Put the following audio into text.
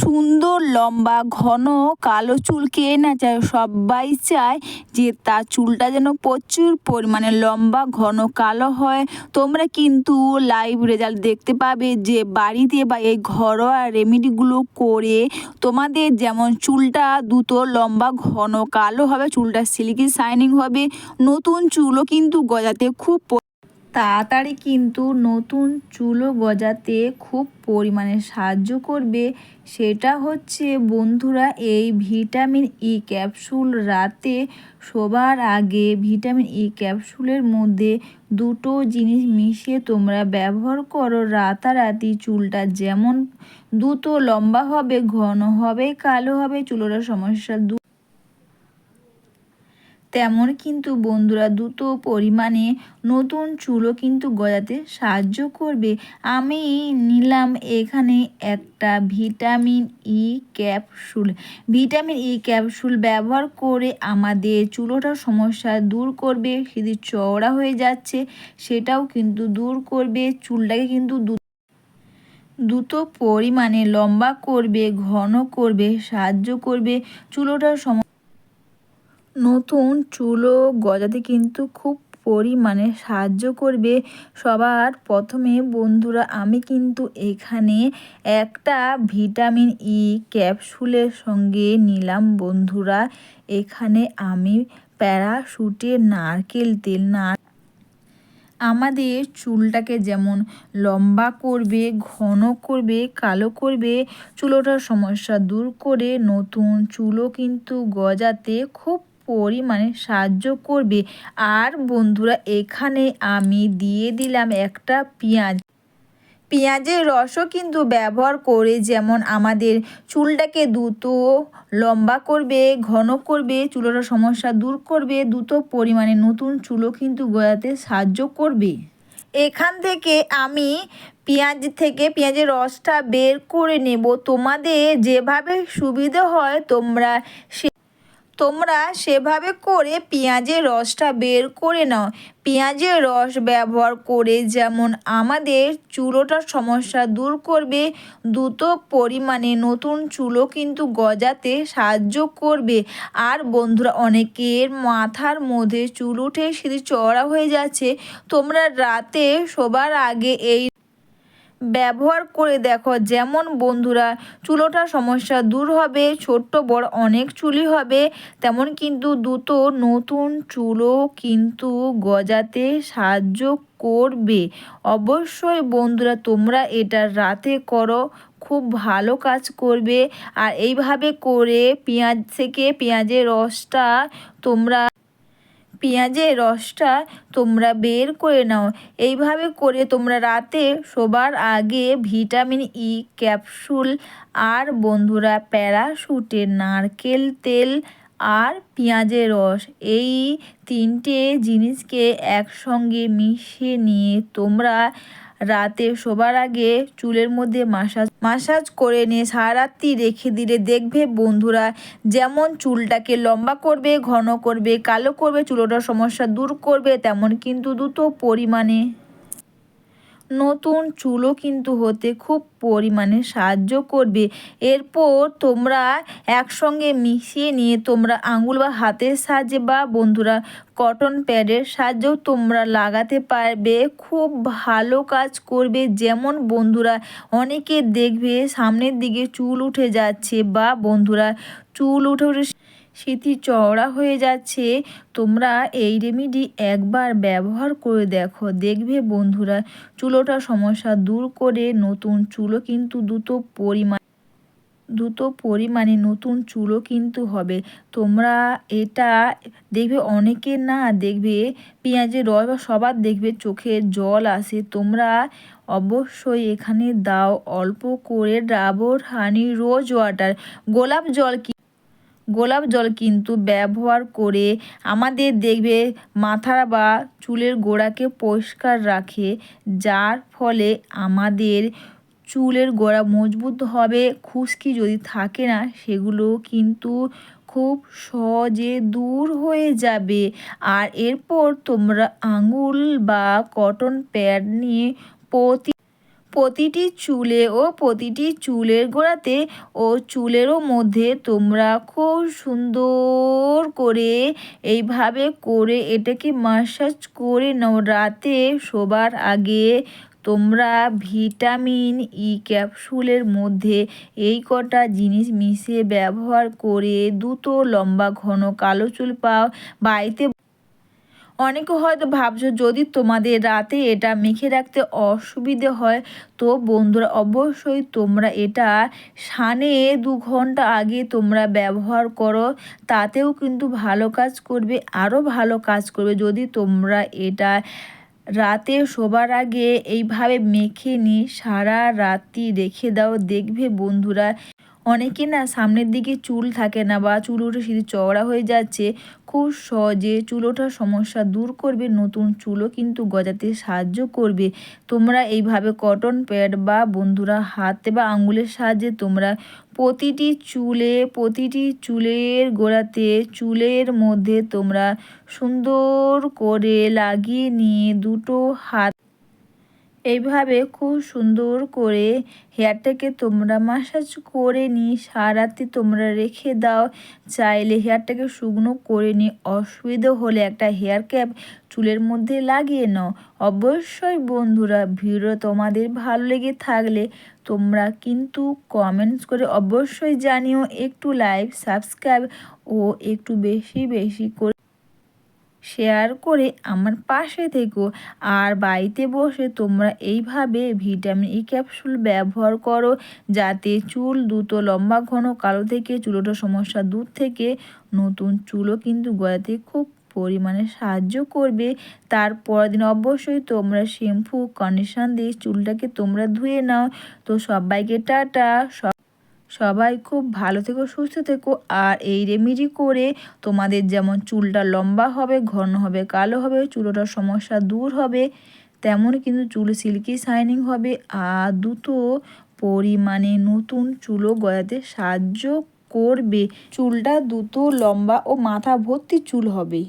সুন্দর, লম্বা, ঘন, কালো চুল কে না চায়, সবাই চায় যে তার চুলটা যেন প্রচুর পরিমাণে লম্বা, ঘন, কালো হয়। তোমরা কিন্তু লাইভ রেজাল্ট দেখতে পাবে যে বাড়িতে বা এই ঘরোয়া রেমেডিগুলো করে তোমাদের যেমন চুলটা দ্রুত লম্বা, ঘন, কালো হবে, চুলটা সিল্কি শাইনিং হবে, নতুন চুলও কিন্তু গজাতে খুব তাড়াতাড়ি কিন্তু নতুন চুলও গজাতে খুব পরিমাণে সাহায্য করবে। সেটা হচ্ছে, বন্ধুরা, এই ভিটামিন ই ক্যাপসুল রাতে শোবার আগে ভিটামিন ই ক্যাপসুলের মধ্যে দুটো জিনিস মিশিয়ে তোমরা ব্যবহার করো। রাতারাতি চুলটা যেমন দ্রুত লম্বা হবে, ঘন হবে, কালো হবে, চুলোর সমস্যা তেমন কিন্তু বন্ধুরা দ্রুত পরিমাণে নতুন চুলও কিন্তু গজাতে সাহায্য করবে। আমি নিলাম এখানে একটা vitamin E capsule. Vitamin E capsule ব্যবহার করে আমাদের চুলোটার সমস্যা দূর করবে যদি চওড়া হয়ে যাচ্ছে, সেটাও কিন্তু দূর করবে, চুলটাকে কিন্তু দ্রুত পরিমাণে লম্বা করবে, ঘন করবে, সাহায্য করবে, চুলোটার সম নতুন চুলও গজাতে কিন্তু খুব পরিমাণে সাহায্য করবে সবার প্রথমে। বন্ধুরা, আমি কিন্তু এখানে একটা ভিটামিন ই ক্যাপসুলের সঙ্গে নিলাম। বন্ধুরা, এখানে আমি প্যারাশুটের নারকেল তেল না আমাদের চুলটাকে যেমন লম্বা করবে, ঘন করবে, কালো করবে, চুলোটার সমস্যা দূর করে নতুন চুলও কিন্তু গজাতে খুব পরিমাণে সাহায্য করবে। আর বন্ধুরা, এখানে আমি দিয়ে দিলাম একটা পেঁয়াজ। পেঁয়াজের রসও কিন্তু ব্যবহার করে, যেমন আমাদের চুলটাকে দ্রুত লম্বা করবে, ঘন করবে চুলের সমস্যা দূর করবে, দ্রুত পরিমাণে নতুন চুলও কিন্তু গজাতে সাহায্য করবে। এখান থেকে আমি পেঁয়াজ থেকে পেঁয়াজের রসটা বের করে নেব। তোমাদের যেভাবে সুবিধা হয়, তোমরা সে তোমরা সেভাবে করে পেঁয়াজের রসটা বের করে নাও। পেঁয়াজের রস ব্যবহার করে যেমন আমাদের চুলোটার সমস্যা দূর করবে, দ্রুত পরিমাণে নতুন চুলো কিন্তু গজাতে সাহায্য করবে। আর বন্ধুরা, অনেকের মাথার মধ্যে চুল উঠে সেটি চড়া হয়ে যাচ্ছে। তোমরা রাতে শোবার আগে এই ব্যবহার করে দেখো, যেমন বন্ধুরা, চুলোটার সমস্যা দূর হবে, ছোট্ট বড় অনেক চুলি হবে, তেমন কিন্তু দ্রুত নতুন চুলো কিন্তু গজাতে সাহায্য করবে। অবশ্যই বন্ধুরা, তোমরা এটা রাতে করো, খুব ভালো কাজ করবে। আর এইভাবে করে পেঁয়াজ থেকে পেঁয়াজের রসটা তোমরা পেঁয়াজের রসটা তোমরা বের করে নাও। এইভাবে করে তোমরা রাতে শোবার আগে ভিটামিন ই, ক্যাপসুল আর বন্ধুরা প্যারাশুটের নারকেল তেল আর পেঁয়াজের রস। এই তিনটে জিনিসকে একসঙ্গে মিশিয়ে নিয়ে তোমরা রাতে শোবার আগে চুলের মধ্যে মাসাজ মাসাজ করে নিয়ে সারারাত্রি রেখে দিলে দেখবে বন্ধুরা যেমন চুলটাকে লম্বা করবে, ঘন করবে, কালো করবে, চুলোটার সমস্যা দূর করবে, তেমন কিন্তু দ্রুত পরিমাণে। নতুন চুলও কিন্তু হতে খুব পরিমাণে সাহায্য করবে। এরপর তোমরা একসঙ্গে মিশিয়ে নিয়ে তোমরা আঙুল বা হাতের সাহায্যে বা বন্ধুরা কটন প্যাডের সাহায্যেও তোমরা লাগাতে পারবে। খুব ভালো কাজ করবে। যেমন বন্ধুরা অনেকে দেখবে সামনের দিকে চুল উঠে যাচ্ছে বা বন্ধুরা চুল উঠে উঠে স্মৃতি চওড়া হয়ে যাচ্ছে। তোমরা এই রেমিডি একবার ব্যবহার করে দেখো। দেখবে বন্ধুরা, চুলোটা সমস্যা দূর করে নতুন চুলো কিন্তু দ্রুত পরিমাণ, দ্রুত পরিমাণে নতুন চুলও কিন্তু হবে। তোমরা এটা দেখবে অনেকে না, দেখবে পেঁয়াজের রস বা সবার দেখবে চোখে জল আসে। তোমরা অবশ্যই এখানে দাও। অল্প করে ডাবর হানি রোজ ওয়াটার গোলাপ জল কি গোলাপ জল কিন্তু ব্যবহার করে আমাদের দেখবে মাথা বা চুলের গোড়াকে পরিষ্কার রাখে, যার ফলে আমাদের চুলের গোড়া মজবুত হবে, খুশকি যদি থাকে না, সেগুলো কিন্তু খুব সহজে দূর হয়ে যাবে। আর এরপর তোমরা আঙুল বা কটন প্যাড নিয়ে প্রতি প্রতিটি চুলে ও প্রতিটি চুলের গোড়াতে ও চুলেরও মধ্যে তোমরা খুব সুন্দর করে এইভাবে করে এটাকে মাসাজ করে নাও। রাতে শোবার আগে তোমরা ভিটামিন ই ক্যাপসুলের মধ্যে এই কটা জিনিস মিশিয়ে ব্যবহার করে দ্রুত লম্বা ঘন কালো চুল পাও। বাড়িতে অনেকে হয়তো ভাবছ, যদি তোমাদের রাতে এটা মেখে রাখতে অসুবিধে হয়, তো বন্ধুরা অবশ্যই তোমরা এটা সানে দু ঘণ্টা আগে তোমরা ব্যবহার করো। তাতেও কিন্তু ভালো কাজ করবে আরও ভালো কাজ করবে। যদি তোমরা এটা রাতে শোবার আগে এইভাবে মেখে নিয়ে সারা রাতি রেখে দাও। দেখবে বন্ধুরা, অনেকে না সামনের দিকে চুল থাকে না বা চুল উঠে সিঁড়ি চওড়া হয়ে যাচ্ছে। খুব সহজে চুল ওঠার সমস্যা দূর করবে, নতুন চুলও কিন্তু গজাতে সাহায্য করবে। তোমরা এইভাবে কটন প্যাড বা বন্ধুরা হাতে বা আঙুলের সাহায্যে তোমরা প্রতিটি চুলে, প্রতিটি চুলের গোড়াতে, চুলের মধ্যে তোমরা সুন্দর করে লাগিয়ে নিয়ে দুটো হাত এইভাবে খুব সুন্দর করে হেয়ারটাকে তোমরা মাসাজ করে নিয়ে সারাতে তোমরা রেখে দাও। চাইলে হেয়ারটাকে শুকনো করে নিয়ে অসুবিধা হলে একটা হেয়ার ক্যাপ চুলের মধ্যে লাগিয়ে নাও। অবশ্যই বন্ধুরা ভিডিও তোমাদের ভালো লেগে থাকলে তোমরা কিন্তু কমেন্টস করে অবশ্যই জানিও। একটু লাইক সাবস্ক্রাইব ও একটু বেশি বেশি করে শেয়ার করে আমার পাশে থেকো। আর বাড়িতে বসে তোমরা এইভাবে ভিটামিন ই ক্যাপসুল ব্যবহার করো, যাতে চুল দ্রুত লম্বা, ঘন, কালো থেকে চুলোটা সমস্যা দূর থেকে নতুন চুলও কিন্তু গড়াতে খুব পরিমাণে সাহায্য করবে। তারপর দিন অবশ্যই তোমরা শ্যাম্পু কন্ডিশন দিয়ে চুলটাকে তোমরা ধুয়ে নাও। তো সবাইকে টাটা, সব সবাই খুব ভালো থেকো, সুস্থ থেকো। আর এই রেমেডি করে তোমাদের যেমন চুলটা লম্বা হবে, ঘন হবে, কালো হবে, চুলোটার সমস্যা দূর হবে, তেমন কিন্তু চুল সিল্কি শাইনিং হবে। আর দ্রুত পরিমাণে নতুন চুলও গজাতে সাহায্য করবে। চুলটা দ্রুত লম্বা ও মাথা ভর্তি চুল হবে।